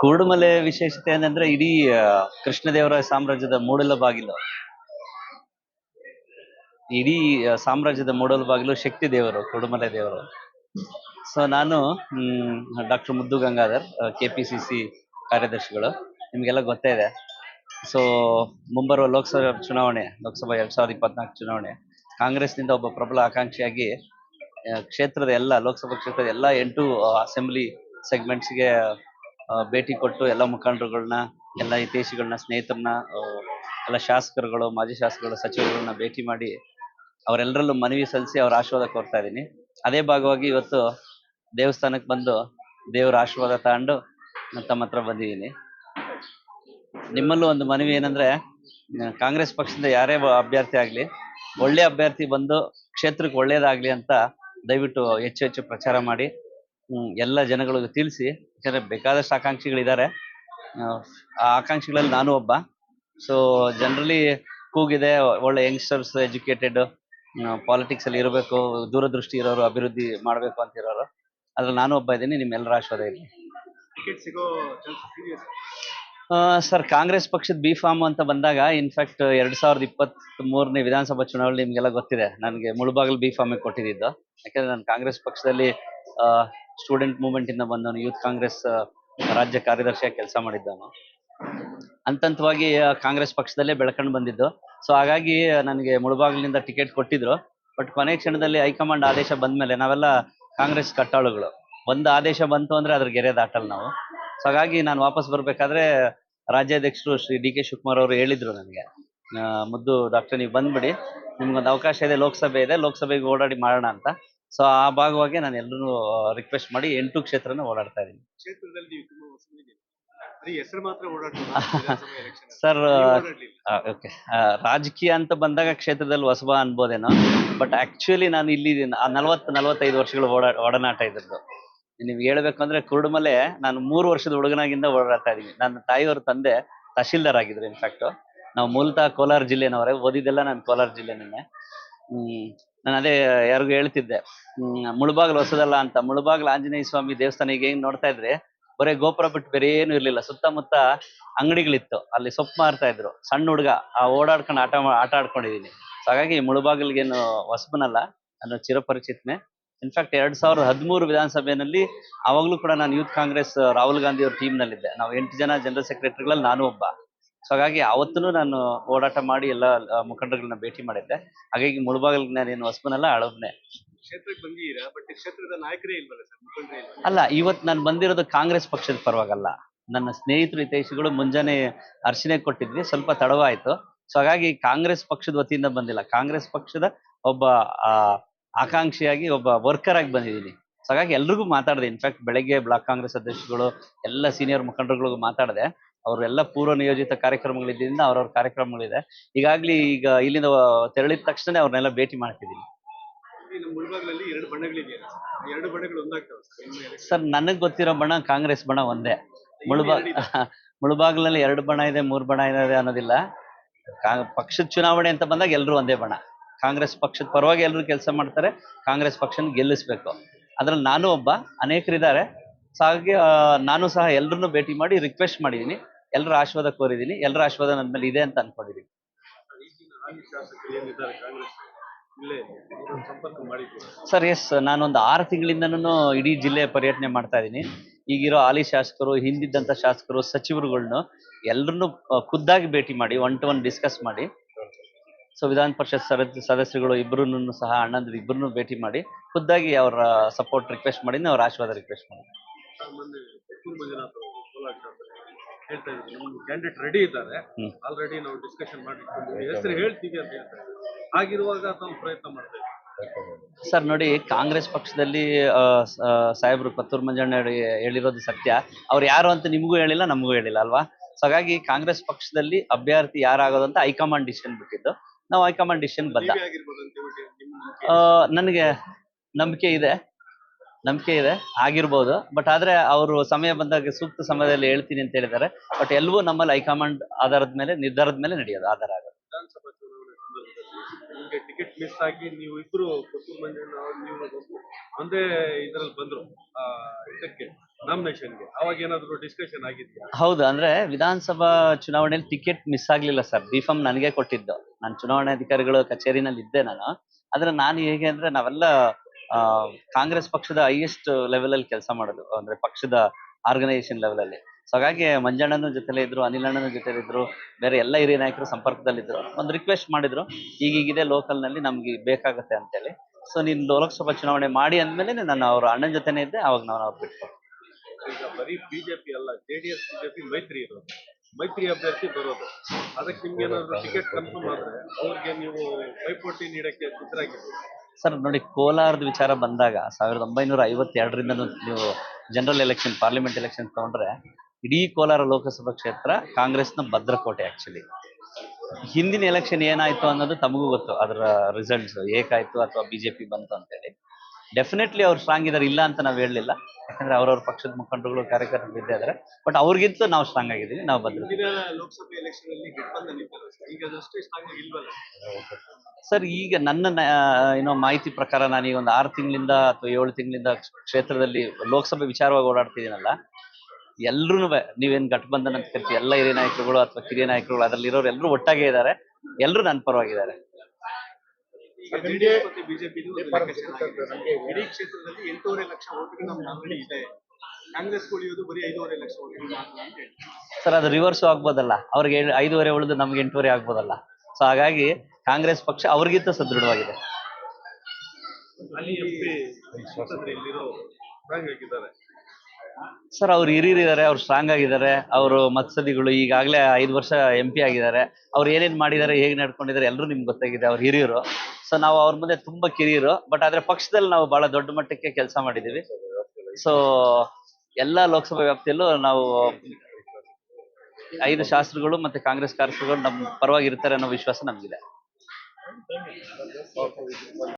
ಕೂಡುಮಲೆ ವಿಶೇಷತೆ ಏನಂದ್ರೆ ಇಡೀ ಕೃಷ್ಣದೇವರಾಯ ಸಾಮ್ರಾಜ್ಯದ ಮೂಡಲ ಬಾಗಿಲು. ಇಡೀ ಸಾಮ್ರಾಜ್ಯದ ಮೂಡಲ ಬಾಗಿಲು ಶಕ್ತಿ ದೇವರು, ಕೂಡುಮಲೆ ದೇವರು. ಸೊ ನಾನು doctor Muddu Gangadhar K P ಕಾರ್ಯದರ್ಶಿಗಳು. ನಿಮಗೆಲ್ಲ ಗೊತ್ತೇ ಇದೆ. ಸೊ ಮುಂಬರುವ ಲೋಕಸಭಾ ಚುನಾವಣೆ, ಲೋಕಸಭಾ ಎರಡ್ ಸಾವಿರದ ಇಪ್ಪತ್ನಾಲ್ಕು ಚುನಾವಣೆ, ಕಾಂಗ್ರೆಸ್ನಿಂದ ಒಬ್ಬ ಪ್ರಬಲ ಆಕಾಂಕ್ಷಿಯಾಗಿ ಕ್ಷೇತ್ರದ ಎಲ್ಲ, ಲೋಕಸಭಾ ಕ್ಷೇತ್ರದ ಎಲ್ಲ ಎಂಟು ಅಸೆಂಬ್ಲಿ ಸೆಗ್ಮೆಂಟ್ಸ್ಗೆ ಭೇಟಿ ಕೊಟ್ಟು ಎಲ್ಲ ಮುಖಂಡರುಗಳನ್ನ ಎಲ್ಲ ಹಿತೈಷಿಗಳನ್ನ ಸ್ನೇಹಿತರನ್ನ ಎಲ್ಲ ಶಾಸಕರುಗಳು, ಮಾಜಿ ಶಾಸಕರು ಸಚಿವರುಗಳನ್ನ ಭೇಟಿ ಮಾಡಿ ಅವರೆಲ್ಲರಲ್ಲೂ ಮನವಿ ಸಲ್ಲಿಸಿ ಅವ್ರ ಆಶೀರ್ವಾದ ಕೋರ್ತಾ ಇದ್ದೀನಿ. ಅದೇ ಭಾಗವಾಗಿ ಇವತ್ತು ದೇವಸ್ಥಾನಕ್ಕೆ ಬಂದು ದೇವರ ಆಶೀರ್ವಾದ ತಗೊಂಡು ನಾನು ತಮ್ಮ ಹತ್ರ ಬಂದಿದ್ದೀನಿ. ನಿಮ್ಮಲ್ಲೂ ಒಂದು ಮನವಿ ಏನಂದ್ರೆ ಕಾಂಗ್ರೆಸ್ ಪಕ್ಷದಿಂದ ಯಾರೇ ಅಭ್ಯರ್ಥಿ ಆಗಲಿ, ಒಳ್ಳೆ ಅಭ್ಯರ್ಥಿ ಬಂದು ಕ್ಷೇತ್ರಕ್ಕೆ ಒಳ್ಳೇದಾಗ್ಲಿ ಅಂತ ದಯವಿಟ್ಟು ಹೆಚ್ಚು ಹೆಚ್ಚು ಪ್ರಚಾರ ಮಾಡಿ. ಎಲ್ಲ ಜನಗಳು ತಿಳಿಸಿ. ಯಾಕಂದ್ರೆ ಬೇಕಾದಷ್ಟು ಆಕಾಂಕ್ಷಿಗಳಿದ್ದಾರೆ. ಆ, ಆ ಆಕಾಂಕ್ಷಿಗಳಲ್ಲಿ ನಾನು ಒಬ್ಬ. ಸೊ ಜನರಲಿ ಕೂಗಿದೆ ಒಳ್ಳೆ ಯಂಗ್ಸ್ಟರ್ಸ್ ಎಜುಕೇಟೆಡ್ ಪಾಲಿಟಿಕ್ಸ್ ಅಲ್ಲಿ ಇರಬೇಕು ದೂರದೃಷ್ಟಿ ಇರೋರು ಅಭಿವೃದ್ಧಿ ಮಾಡಬೇಕು ಅಂತ ಇರೋರು. ಅದ್ರಲ್ಲಿ ನಾನು ಒಬ್ಬ ಇದ್ದೀನಿ ನಿಮ್ಮೆಲ್ಲರ ಆಶೀರ್ವಾದ ಇರಲಿ. ಸರ್ ಕಾಂಗ್ರೆಸ್ ಪಕ್ಷದ ಬಿ ಫಾರ್ಮ್ ಅಂತ ಬಂದಾಗ ಇನ್ಫ್ಯಾಕ್ಟ್ ಎರಡ್ ಸಾವಿರದ ಇಪ್ಪತ್ತ್ ಮೂರನೇ ವಿಧಾನಸಭಾ ಚುನಾವಣೆ ನಿಮ್ಗೆಲ್ಲ ಗೊತ್ತಿದೆ. ನನಗೆ ಮುಳುಬಾಗಿಲು ಬಿ ಫಾರ್ಮ್ ಕೊಟ್ಟಿದ್ದು. ಯಾಕಂದ್ರೆ ನಾನು ಕಾಂಗ್ರೆಸ್ ಪಕ್ಷದಲ್ಲಿ ಸ್ಟೂಡೆಂಟ್ ಮೂವ್ಮೆಂಟ್ ಇಂದ ಬಂದವನು, ಯೂತ್ ಕಾಂಗ್ರೆಸ್ ರಾಜ್ಯ ಕಾರ್ಯದರ್ಶಿಯಾಗಿ ಕೆಲಸ ಮಾಡಿದ್ದವನು. ಅಂತಂತವಾಗಿ ಕಾಂಗ್ರೆಸ್ ಪಕ್ಷದಲ್ಲೇ ಬೆಳ್ಕೊಂಡು ಬಂದಿದ್ದು. ಸೊ ಹಾಗಾಗಿ ನನಗೆ ಮುಳುಬಾಗಿಲಿಂದ ಟಿಕೆಟ್ ಕೊಟ್ಟಿದ್ರು. ಬಟ್ ಕೊನೆ ಕ್ಷಣದಲ್ಲಿ ಹೈಕಮಾಂಡ್ ಆದೇಶ ಬಂದ್ಮೇಲೆ ನಾವೆಲ್ಲ ಕಾಂಗ್ರೆಸ್ ಕಟ್ಟಾಳುಗಳು. ಒಂದು ಆದೇಶ ಬಂತು ಅಂದ್ರೆ ಅದ್ರ ಗೆರೆ ದಾಟಲ್ ನಾವು. ಸೊ ಹಾಗಾಗಿ ನಾನು ವಾಪಸ್ ಬರ್ಬೇಕಾದ್ರೆ ರಾಜ್ಯಾಧ್ಯಕ್ಷರು ಶ್ರೀ ಡಿ ಕೆ ಶಿವಕುಮಾರ್ ಅವರು ಹೇಳಿದ್ರು ನನಗೆ. ಮುದ್ದು ಡಾಕ್ಟರ್, ನೀವು ಬಂದ್ಬಿಡಿ. ನಿಮ್ಗೊಂದು ಅವಕಾಶ ಇದೆ, ಲೋಕಸಭೆ ಇದೆ, ಲೋಕಸಭೆಗೆ ಓಡಾಡಿ ಮಾಡೋಣ ಅಂತ. ಸೊ ಆ ಭಾಗವಾಗಿ ನಾನು ಎಲ್ಲರೂ ರಿಕ್ವೆಸ್ಟ್ ಮಾಡಿ ಎಂಟು ಕ್ಷೇತ್ರನ ಓಡಾಡ್ತಾ ಇದ್ದೀನಿ. ಕ್ಷೇತ್ರದಲ್ಲಿ ಬರೀ ಹೆಸರು ಮಾತ್ರ ಸರ್ ಓಕೆ ರಾಜಕೀಯ ಅಂತ ಬಂದಾಗ ಕ್ಷೇತ್ರದಲ್ಲಿ ಹೊಸಬ ಅನ್ಬೋದೇನೋ ಬಟ್ ಆಕ್ಚುಲಿ ನಾನು ಇಲ್ಲಿ ನಲವತ್ತು ನಲವತ್ತೈದು ವರ್ಷಗಳು ಓಡಾ ಒಡನಾಟ ಇದ್ರದ್ದು. ನಿಮ್ಗೆ ಹೇಳ್ಬೇಕು ಅಂದ್ರೆ ಕುರುಡುಮಲೆ ನಾನು ಮೂರು ವರ್ಷದ ಹುಡುಗನಾಗಿಂದ ಓಡಾಡ್ತಾ ಇದ್ದೀನಿ. ನನ್ನ ತಾಯಿಯವ್ರ ತಂದೆ ತಹಶೀಲ್ದಾರ್ ಆಗಿದ್ರು ಇನ್ಫ್ಯಾಕ್ಟ್ ನಾವು ಮೂಲತಃ ಕೋಲಾರ ಜಿಲ್ಲೆನವರೇ ಓದಿದ್ದೆಲ್ಲ ನಾನು ಕೋಲಾರ ಜಿಲ್ಲೆನೇ ನಾನು ಅದೇ ಯಾರಿಗೂ ಹೇಳ್ತಿದ್ದೆ. ಮುಳುಬಾಗಿಲು ಹೊಸದಲ್ಲ ಅಂತ. ಮುಳುಬಾಗ್ಲು ಆಂಜನೇಯ ಸ್ವಾಮಿ ದೇವಸ್ಥಾನ ಈಗ ಹೆಂಗ್ ನೋಡ್ತಾ ಇದ್ರೆ ಬರೇ ಗೋಪುರ ಬಿಟ್ಟು ಬೇರೆ ಏನು ಇರ್ಲಿಲ್ಲ. ಸುತ್ತಮುತ್ತ ಅಂಗಡಿಗಳಿತ್ತು. ಅಲ್ಲಿ ಸೊಪ್ಪು ಮಾರ್ತಾ ಇದ್ರು. ಸಣ್ಣ ಹುಡುಗ, ಆ ಓಡಾಡ್ಕೊಂಡು ಆಟ ಆಟ ಆಡ್ಕೊಂಡಿದೀನಿ. ಹಾಗಾಗಿ ಮುಳುಬಾಗಿಲ್ಗೇನು ಹೊಸಬನಲ್ಲ ನಾನು ಚಿರಪರಿಚಿತ್ನೆ. ಇನ್ಫ್ಯಾಕ್ಟ್ ಎರಡ್ ಸಾವಿರದ ಹದಿಮೂರು ವಿಧಾನಸಭೆಯಲ್ಲಿ ಅವಾಗ್ಲೂ ಕೂಡ ನಾನು ಯೂತ್ ಕಾಂಗ್ರೆಸ್, ರಾಹುಲ್ ಗಾಂಧಿ ಅವ್ರ ಟೀಮ್ ನಲ್ಲಿದ್ದೆ. ನಾವು ಎಂಟು ಜನ ಜನರಲ್ ಸೆಕ್ರೆಟರಿಗಳಲ್ಲಿ ನಾನು ಒಬ್ಬ. ಸೊ ಹಾಗಾಗಿ ಅವತ್ತೂ ನಾನು ಓಡಾಟ ಮಾಡಿ ಎಲ್ಲ ಮುಖಂಡರುಗಳನ್ನ ಭೇಟಿ ಮಾಡಿದ್ದೆ. ಹಾಗಾಗಿ ಮುಳುಬಾಗಿಲಿಗೆ ನಾನೇನು ಹೊಸಬನಲ್ಲ ಹಳಬ್ನೆ ಅಲ್ಲ ಇವತ್ತು ನಾನು ಬಂದಿರೋದು ಕಾಂಗ್ರೆಸ್ ಪಕ್ಷದ ಪರವಾಗಲ್ಲ. ನನ್ನ ಸ್ನೇಹಿತರು ಹಿತೈಷಿಗಳು ಮುಂಜಾನೆ ಅರ್ಚನೆ ಕೊಟ್ಟಿದ್ವಿ ಸ್ವಲ್ಪ ತಡವಾಯ್ತು. ಸೊ ಹಾಗಾಗಿ ಕಾಂಗ್ರೆಸ್ ಪಕ್ಷದ ವತಿಯಿಂದ ಬಂದಿಲ್ಲ. ಕಾಂಗ್ರೆಸ್ ಪಕ್ಷದ ಒಬ್ಬ ಆಕಾಂಕ್ಷಿಯಾಗಿ ಒಬ್ಬ ವರ್ಕರ್ ಆಗಿ ಬಂದಿದ್ದೀನಿ. ಸೊ ಹಾಗಾಗಿ ಎಲ್ರಿಗೂ ಮಾತಾಡಿದೆ. ಇನ್ಫ್ಯಾಕ್ಟ್ ಬೆಳಗ್ಗೆ ಬ್ಲಾಕ್ ಕಾಂಗ್ರೆಸ್ ಅಧ್ಯಕ್ಷಗಳು ಎಲ್ಲ ಸೀನಿಯರ್ ಮುಖಂಡರುಗಳಿಗೂ ಮಾತಾಡಿದೆ. ಅವರೆಲ್ಲ ಪೂರ್ವ ನಿಯೋಜಿತ ಕಾರ್ಯಕ್ರಮಗಳಿದ್ದರಿಂದ ಅವ್ರವ್ರ ಕಾರ್ಯಕ್ರಮಗಳಿದೆ. ಈಗಾಗ್ಲಿ ಈಗ ಇಲ್ಲಿಂದ ತೆರಳಿದ ತಕ್ಷಣ ಅವ್ರನ್ನೆಲ್ಲ ಭೇಟಿ ಮಾಡ್ತಿದ್ದೀನಿ. ಸರ್. ನನಗ್ ಗೊತ್ತಿರೋ ಬಣ್ಣ ಕಾಂಗ್ರೆಸ್ ಬಣ ಒಂದೇ. ಮುಳುಬಾಗ್ ಮುಳುಬಾಗ್ಲಲ್ಲಿ ಎರಡು ಬಣ ಇದೆ ಮೂರು ಬಣ ಇದೆ ಅನ್ನೋದಿಲ್ಲ. ಪಕ್ಷದ ಚುನಾವಣೆ ಅಂತ ಬಂದಾಗ ಎಲ್ಲರೂ ಒಂದೇ ಬಣ ಕಾಂಗ್ರೆಸ್ ಪಕ್ಷದ ಪರವಾಗಿ ಎಲ್ಲರೂ ಕೆಲಸ ಮಾಡ್ತಾರೆ ಕಾಂಗ್ರೆಸ್ ಪಕ್ಷನ ಗೆಲ್ಲಿಸ್ಬೇಕು. ಅದ್ರಲ್ಲಿ ನಾನು ಒಬ್ಬ ಅನೇಕರಿದ್ದಾರೆ. ಸೊ ಹಾಗೆ ನಾನು ಸಹ ಎಲ್ಲರನ್ನೂ ಭೇಟಿ ಮಾಡಿ ರಿಕ್ವೆಸ್ಟ್ ಮಾಡಿದ್ದೀನಿ. ಎಲ್ಲರ ಆಶೀರ್ವಾದ ಕೋರಿದ್ದೀನಿ ಎಲ್ಲರ ಆಶೀರ್ವಾದ ನನ್ನ ಮೇಲೆ ಇದೆ ಅಂತ ಅನ್ಕೊಂಡಿದ್ದೀನಿ ಸರ್ ಎಸ್ ನಾನೊಂದು ಆರು ತಿಂಗಳಿಂದನೂ ಇಡೀ ಜಿಲ್ಲೆ ಪರ್ಯಟನೆ ಮಾಡ್ತಾ ಇದ್ದೀನಿ ಈಗಿರೋ ಹಾಲಿ ಶಾಸಕರು ಹಿಂದಿದ್ದಂಥ ಶಾಸಕರು, ಸಚಿವರುಗಳ್ನು ಎಲ್ಲರನ್ನೂ ಖುದ್ದಾಗಿ ಭೇಟಿ ಮಾಡಿ ಒನ್ ಟು ಒನ್ ಡಿಸ್ಕಸ್ ಮಾಡಿ. ಸೊ ವಿಧಾನ ಪರಿಷತ್ ಸದಸ್ಯ, ಸದಸ್ಯರುಗಳು ಇಬ್ಬರೂ ಸಹ, ಅಣ್ಣಂದ್ರು ಇಬ್ಬರನ್ನು ಭೇಟಿ ಮಾಡಿ, ಖುದ್ದಾಗಿ ಅವರ ಸಪೋರ್ಟ್ ರಿಕ್ವೆಸ್ಟ್ ಮಾಡಿ ಅವ್ರ ಆಶೀರ್ವಾದ ರಿಕ್ವೆಸ್ಟ್ ಮಾಡಿ ಹೇಳ್ತಾ ನಮ್ಮ ಕ್ಯಾಂಡಿಡೇಟ್ ರೆಡಿ ಇದ್ದಾರೆ. ಆಲ್ರೆಡಿ ನಾವು ಡಿಸ್ಕಷನ್ ಮಾಡಿಟ್ಕೊಂಡಿದ್ದೀವಿ ಹೆಸರು ಹೇಳ್ತೀವಿ ಅಂತ ಹೇಳ್ತಾರೆ ಹಾಗಿರುವಾಗ ನಾವು ಪ್ರಯತ್ನ ಮಾಡ್ತಾ ಇದ್ದೀವಿ. ಸರ್ ನೋಡಿ ಕಾಂಗ್ರೆಸ್ ಪಕ್ಷದಲ್ಲಿ ಸಾಹೇಬ್ರು ಪತ್ತೂರ್ ಮಂಜಣ್ಣ ಹೇಳಿರೋದು ಸತ್ಯ. ಅವ್ರು ಯಾರು ಅಂತ ನಿಮಗೂ ಹೇಳಿಲ್ಲ ನಮಗೂ ಹೇಳಿಲ್ಲ ಅಲ್ವಾ? ಸೊ ಹಾಗಾಗಿ ಕಾಂಗ್ರೆಸ್ ಪಕ್ಷದಲ್ಲಿ ಅಭ್ಯರ್ಥಿ ಯಾರಾಗೋದು ಅಂತ ಹೈಕಮಾಂಡ್ ಡಿಸಿಷನ್ ಬಿಟ್ಟಿದ್ದು. ನಾವು ಹೈಕಮಾಂಡ್ ಡಿಸಿಷನ್ ಬಂದ ನನಗೆ ನಂಬಿಕೆ ಇದೆ. ನಂಬಿಕೆ ಇದೆ ಆಗಿರ್ಬೋದು. ಬಟ್ ಆದ್ರೆ ಅವರು ಸಮಯ ಬಂದಾಗ ಸೂಕ್ತ ಸಮಯದಲ್ಲಿ ಹೇಳ್ತೀನಿ ಅಂತ ಹೇಳಿದ್ದಾರೆ. ಬಟ್ ಎಲ್ಲವೂ ನಮ್ಮಲ್ಲಿ ಹೈಕಮಾಂಡ್ ಆಧಾರದ ಮೇಲೆ ನಿರ್ಧಾರದ ಮೇಲೆ ನಡೆಯೋದು ಆಧಾರ ಆಗುತ್ತೆ. ವಿಧಾನಸಭಾ ಚುನಾವಣೆ ಸಂದರ್ಭದಲ್ಲಿ ಟಿಕೆಟ್ ಮಿಸ್ ಆಗಿ ನೀವು ಇಬ್ರು ಕೊತ್ತೂರು ಮಂಜಣ್ಣ ನೀವು ಒಬ್ರು ಒಂದೇ ಇದ್ರಲ್ಲಿ ಬಂದ್ರು ಆ ಇದಕ್ಕೆ ನಾಮಿನೇಷನ್ಗೆ ಅವಾಗ ಏನಾದ್ರು ಡಿಸ್ಕಷನ್ ಆಗಿದ್ಯಾ? ಹೌದು ಅಂದ್ರೆ ವಿಧಾನಸಭಾ ಚುನಾವಣೆಯಲ್ಲಿ ಟಿಕೆಟ್ ಮಿಸ್ ಆಗ್ಲಿಲ್ಲ ಸರ್ ಬಿಫಾಮ್ ನನಗೆ ಕೊಟ್ಟಿದ್ದು. ನಾನು ಚುನಾವಣಾಧಿಕಾರಿಗಳು ಕಚೇರಿನಲ್ಲಿ ಇದ್ದೆ ನಾನು. ಆದ್ರೆ ನಾನು ಹೇಗೆ ಅಂದ್ರೆ ನಾವೆಲ್ಲ ಕಾಂಗ್ರೆಸ್ ಪಕ್ಷದ ಹೈಯೆಸ್ಟ್ ಲೆವೆಲ್ ಅಲ್ಲಿ ಕೆಲಸ ಮಾಡೋದು, ಅಂದ್ರೆ ಪಕ್ಷದ ಆರ್ಗನೈಸೇಷನ್ ಲೆವೆಲ್ ಅಲ್ಲಿ. ಸೊ ಹಾಗಾಗಿ ಮಂಜಣ್ಣನ ಜೊತೆಲೇ ಇದ್ರು, ಅನಿಲ್ ಅಣ್ಣನ ಜೊತೆಲಿ ಇದ್ರು, ಬೇರೆ ಎಲ್ಲ ಹಿರಿಯ ನಾಯಕರು ಸಂಪರ್ಕದಲ್ಲಿದ್ರು. ಒಂದು ರಿಕ್ವೆಸ್ಟ್ ಮಾಡಿದ್ರು ಈಗೀಗಿದೆ ಲೋಕಲ್ನಲ್ಲಿ ನಮ್ಗೆ ಬೇಕಾಗತ್ತೆ ಅಂತೇಳಿ. ಸೊ ನೀನ್ ಲೋಕಸಭಾ ಚುನಾವಣೆ ಮಾಡಿ ಅಂದ್ಮೇಲೆ ನಾನು ಅವ್ರ ಅಣ್ಣನ ಜೊತೆನೆ ಇದ್ದೆ, ಅವಾಗ ನಾವು ಅವ್ರು ಬಿಟ್ಟು ಈಗ ಬರೀ ಬಿಜೆಪಿ ಅಲ್ಲ ಜೆಡಿಎಸ್ ಬಿಜೆಪಿ ಮೈತ್ರಿ ಇರೋದು. ಮೈತ್ರಿ ಅಭ್ಯರ್ಥಿ ಬರೋದು. ಅದಕ್ಕೆ ನಿಮ್ಗೆ ಏನಾದ್ರು ಟಿಕೆಟ್ ಕನ್ಫರ್ಮ್ ಆದ್ರೆ, ಅವ್ರಿಗೆ ನೀವು ಪೈಪೋಟಿ ನೀಡಕ್ಕೆ ಸಿದ್ಧರಾಗಿದ್ದೀರಿ? ಸರ್, ನೋಡಿ, ಕೋಲಾರದ ವಿಚಾರ ಬಂದಾಗ ಸಾವಿರದ ಒಂಬೈನೂರ ಐವತ್ತೆರಡರಿಂದ ನೀವು ಜನರಲ್ ಎಲೆಕ್ಷನ್ ಪಾರ್ಲಿಮೆಂಟ್ ಎಲೆಕ್ಷನ್ ತಗೊಂಡ್ರೆ ಇಡೀ ಕೋಲಾರ ಲೋಕಸಭಾ ಕ್ಷೇತ್ರ ಕಾಂಗ್ರೆಸ್ನ ಭದ್ರಕೋಟೆ ಆಕ್ಚುಲಿ ಹಿಂದಿನ ಎಲೆಕ್ಷನ್ ಏನಾಯ್ತು ಅನ್ನೋದು ತಮಗೂ ಗೊತ್ತು, ಅದರ ರಿಸಲ್ಟ್ಸ್ ಏಕಾಯ್ತು ಅಥವಾ ಬಿಜೆಪಿ ಬಂತು ಅಂತೇಳಿ. ಡೆಫಿನೆಟ್ಲಿ ಅವ್ರು ಸ್ಟ್ರಾಂಗ್ ಇದ್ದಾರೆ ಇಲ್ಲ ಅಂತ ನಾವು ಹೇಳಲಿಲ್ಲ. ಯಾಕಂದ್ರೆ ಅವ್ರವ್ರ ಪಕ್ಷದ ಮುಖಂಡರುಗಳು ಕಾರ್ಯಕರ್ತರು ಇದ್ದೇ ಇದಾರೆ. ಬಟ್ ಅವ್ರಿಗಿಂತ ನಾವು ಸ್ಟ್ರಾಂಗ್ ಆಗಿದ್ದೀವಿ ನಾವು ಬಂದ ಲೋಕಸಭೆ ಸರ್? ಈಗ ನನ್ನ ಏನೋ ಮಾಹಿತಿ ಪ್ರಕಾರ ನಾನು ಈಗ ಒಂದು ಆರು ತಿಂಗಳಿಂದ ಅಥವಾ ಏಳು ತಿಂಗಳಿಂದ ಕ್ಷೇತ್ರದಲ್ಲಿ ಲೋಕಸಭೆ ವಿಚಾರವಾಗಿ ಓಡಾಡ್ತಿದ್ದೀನಲ್ಲ ಎಲ್ರೂ ನೀವೇನು ಘಟಬಂಧನ ಅಂತ ಕರಿತೀವಿ ಎಲ್ಲ ಹಿರಿಯ ನಾಯಕರುಗಳು ಅಥವಾ ಕಿರಿಯ ನಾಯಕರುಗಳು ಅದರಲ್ಲಿರೋರು ಎಲ್ಲರೂ ಒಟ್ಟಾಗೇ ಇದ್ದಾರೆ ಎಲ್ಲರೂ ನನ್ನ ಪರವಾಗಿದ್ದಾರೆ. ಬಿಜೆಪಿ ಇಡೀ ಕ್ಷೇತ್ರದಲ್ಲಿ ಎಂಟೂವರೆ ಲಕ್ಷ ಓಟಿಗೆ ನಮ್ಮ ನಾಮಿನಿ ಇದೆ. ಕಾಂಗ್ರೆಸ್ ಉಳಿಯೋದು ಬರೀ ಐದೂವರೆ ಲಕ್ಷ ಓಟಿಗೆ ಮಾತ್ರ ಅಂತ ಹೇಳಿ ಸರ್ ಅದು ರಿವರ್ಸ್ ಆಗ್ಬೋದಲ್ಲ? ಅವ್ರಿಗೆ ಐದುವರೆ ಉಳಿದು ನಮ್ಗೆ ಎಂಟೂವರೆ ಆಗ್ಬೋದಲ್ಲ? ಸೊ ಹಾಗಾಗಿ ಕಾಂಗ್ರೆಸ್ ಪಕ್ಷ ಅವ್ರಿಗಿಂತ ಸದೃಢವಾಗಿದೆ. ಅಲ್ಲಿ ಎಂ ಪಿ ಇಲ್ಲಿರೋ ಆಗಿದ್ದಾರೆ ಸರ್ ಅವ್ರು ಹಿರಿಯರಿದ್ದಾರೆ, ಅವ್ರು ಸ್ಟ್ರಾಂಗ್ ಆಗಿದ್ದಾರೆ, ಅವರು ಮತ್ಸದಿಗಳು ಈಗಾಗಲೇ ಐದು ವರ್ಷ ಎಂ ಪಿ ಆಗಿದ್ದಾರೆ. ಅವ್ರು ಏನೇನು ಮಾಡಿದ್ದಾರೆ, ಹೇಗೆ ನಡ್ಕೊಂಡಿದ್ದಾರೆ ಎಲ್ಲರೂ ನಿಮ್ಗೆ ಗೊತ್ತಾಗಿದೆ, ಅವ್ರು ಹಿರಿಯರು. ಸೊ ನಾವು ಅವ್ರ ಮುಂದೆ ತುಂಬಾ ಕಿರಿಯರು ಬಟ್ ಆದ್ರೆ ಪಕ್ಷದಲ್ಲಿ ನಾವು ಬಹಳ ದೊಡ್ಡ ಮಟ್ಟಕ್ಕೆ ಕೆಲಸ ಮಾಡಿದ್ದೀವಿ ಸೊ ಎಲ್ಲ ಲೋಕಸಭಾ ವ್ಯಾಪ್ತಿಯಲ್ಲೂ ನಾವು ಐದು ಶಾಸ್ತ್ರಗಳು ಮತ್ತೆ ಕಾಂಗ್ರೆಸ್ ಕಾರ್ಯಕರ್ತರು ನಮ್ಮ ಪರವಾಗಿ ಇರ್ತಾರೆ ಅನ್ನೋ ವಿಶ್ವಾಸ ನಮಗಿದೆ.